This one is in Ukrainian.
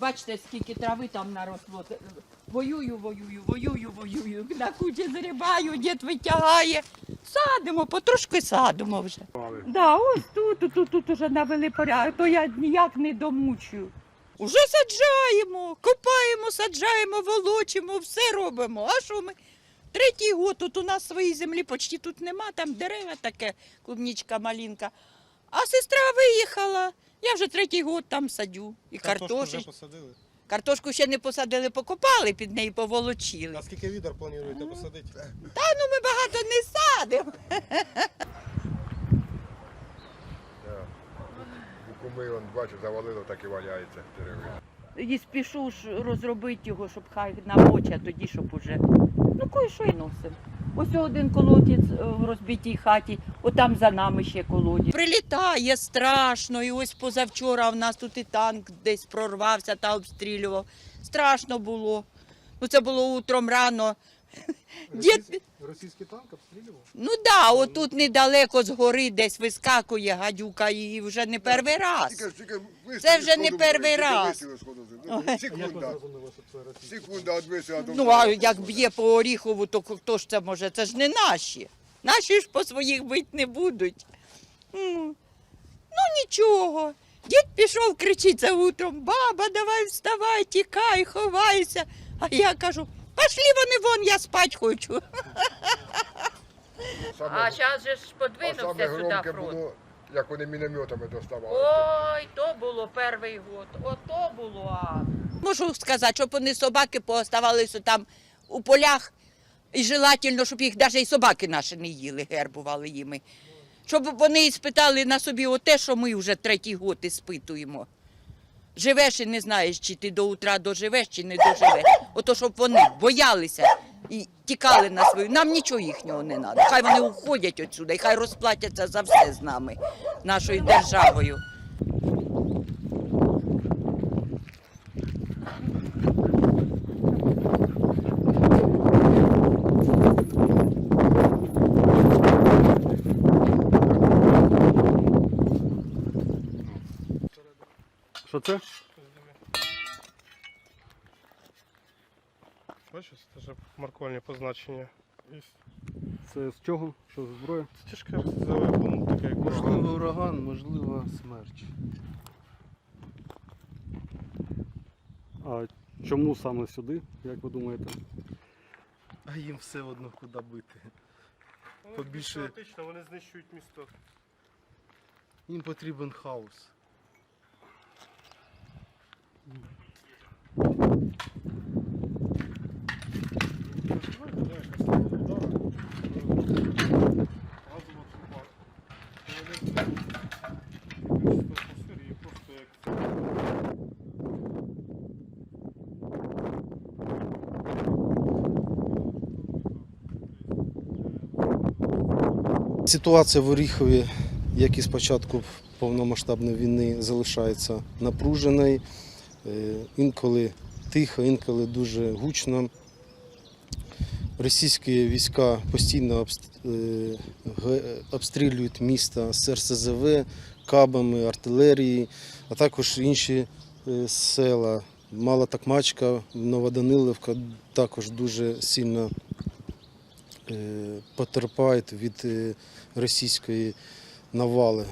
Бачите, скільки трави там наросло. Воюю, воюю, воюю, воюю. На кучі зрібаю, дід витягає. Садимо, потрошки садимо вже. Да, ось тут, тут, тут, уже навели порядок, то я ніяк не домучую. Уже саджаємо, копаємо, саджаємо, волочимо, все робимо. А що ми? Третій год тут у нас своєї землі почти тут нема, там дерева таке, клубнічка, малінка. А сестра виїхала. Я вже третій год там садю. І Картошку вже посадили. Картошку ще не посадили, покопали під неї, поволочили. А скільки відер плануєте посадити? Та ну ми багато не садимо. Куми, он, бачу, завалило, так і валяється деревина. І спішу ж розробити його, щоб хай намоча, тоді щоб уже. Ну кое що й носимо. Ось один колодець е, в розбитій хаті, отам за нами ще колодязь. Прилітає страшно, і ось позавчора в нас тут і танк десь прорвався та обстрілював. Страшно було. Ну це було утром рано. Дід, Російський танк обстрілював? ну да, отут недалеко з гори десь вискакує гадюка і вже не перший раз. Це вже не перший раз. Ну, А як Секунда. Секунда Ну, а як б'є по Оріхову, то хто ж це може? Це ж не наші. Наші ж по своїх бить не будуть. Ну нічого. Дід пішов, кричить за утром, баба, давай вставай, тікай, ховайся. А я кажу, пошли вони вон, я спать хочу. Саме, зараз же ж а саме громке було, як вони мінометами доставали. Ой, то було перший год. Ото було. а. Можу сказати, щоб вони собаки пооставалися там у полях. І желательно, щоб їх навіть і собаки наші не їли, гербували їми. Щоб вони іспитали на собі оте, що ми вже третій год іспитуємо. Живеш і не знаєш, чи ти до утра доживеш, чи не доживеш. Ото щоб вони боялися і тікали на свою. Нам нічого їхнього не треба. Хай вони уходять отсюди, і хай розплатяться за все з нами, нашою державою. Що це? Бачиш, це ж маркувальні позначення. Це з чого? Що за зброя? Це тяжке РСЗВ, воно таке, як Можливо, ураган, можливо, смерч. А чому саме сюди, як ви думаєте? А їм все одно куди бити. Побільше- вони знищують місто. Їм потрібен хаос. Ситуація в Оріхові, як і з початку повномасштабної війни, залишається напруженою. Е, Інколи тихо, інколи дуже гучно. Російські війська постійно е, обстрілюють міста з РСЗВ, кабами, артилерії, а також інші е, села. Мала Такмачка, Новоданилівка також дуже сильно потерпають від російської навали.